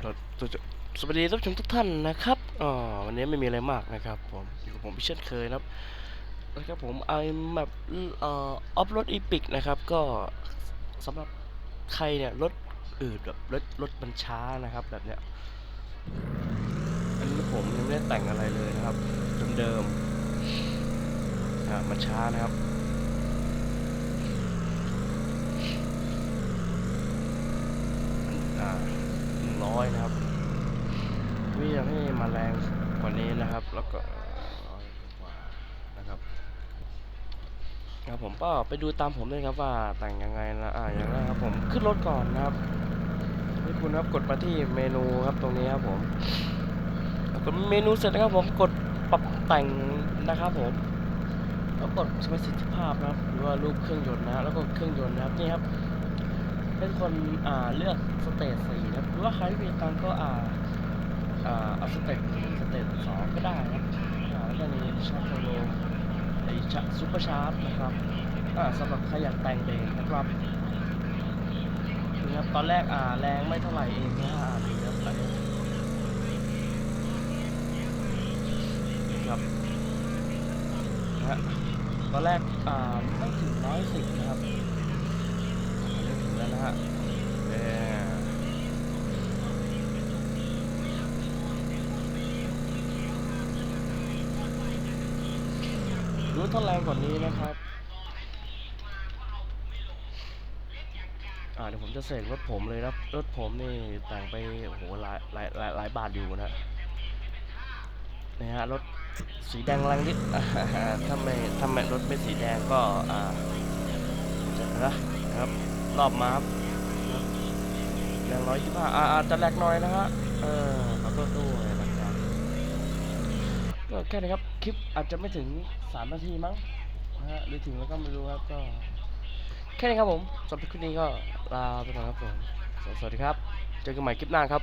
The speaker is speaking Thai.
สวัสดีท่านผู้ชมทุกท่านนะครับอ๋อวันนี้ไม่มีอะไรมากนะครับผมอยู่กับผมพี่เช่นเคยนะครับนะครับผมไอแบบเอ่อออฟรถอีพิกนะครับ ก็สำหรับใครเนี่ยรถอื่นแบบรถรถมันช้านะครับแบบเนี้ยอันนี้ผมยังไม่ได้แต่งอะไรเลยนะครับเดิมๆอ่ามันช้านะครับ อ่าห นึ่งร้อยนะครับวิอยากให้มาแรงกว่านี้นะครับ แล้วก็นะครับครับผมก็ไปดูตามผมเลยครับว่าแต่งยังไงนะอ่าอย่างแรกครับผมขึ้นรถก่อนนะครับนี่คุณครับกดมาที่เมนูครับตรงนี้ครับผมกดเมนูเสร็จนะครับผมกดปรับแต่งนะครับผมแล้วกดประสิทธิภาพนะครับหรือว่ารูปเครื่องยนต์นะแล้วก็เครื่องยนต์นะครับนี่ครับเป็นคนอ่าเลือกสเตจสี นะครับหรือว่าใครที่มีตังก็อ่าอ่าเอาสเตจหนึ่งสเตจสองก็ได้นะครับอ่าแล้วก็มีชาร์จโลไอชาซูเปอร์ชาร์จนะครับอ่าสำหรับใครอยากแต่งเบรกนะครับนี่ครับตอนแรกอ่าแรงไม่เท่าไหร่เองนะอ่าดูครับอันนี้ครับนะตอนแรกอ่าไม่ถึงร้อยสิบนะครับ เริ่มถึงแล้วนะฮะเอ่อ รู้ถ้าแรงกว่านี้นะครับ อ่าเดี๋ยวผมจะเสกรถผมเลยนะรถผมนี่แต่งไปโอ้โหหลายหลายหลายหลายบาทอยู่นะนะฮะรถสีแดงแรงนิดถ้าไม่ถ้าไม่รถไม่สีแดงก็อ่าจะนะครับรอบมาร์ฟนะครับแรงร้อยยี่ห้าอ่าอาจจะแรงน้อยนะฮะเออขอโทษด้วยนะ ก็แค่นี้ครับ คลิปอาจจะไม่ถึงสามนาทีมั้งนะฮะหรือถึงแล้วก็ไม่รู้ครับก็ แค่นี้ครับผมสำหรับคลิปนี้ก็ลาไปก่อนครับผม สวัสดีครับ เจอกันใหม่คลิปหน้าครับ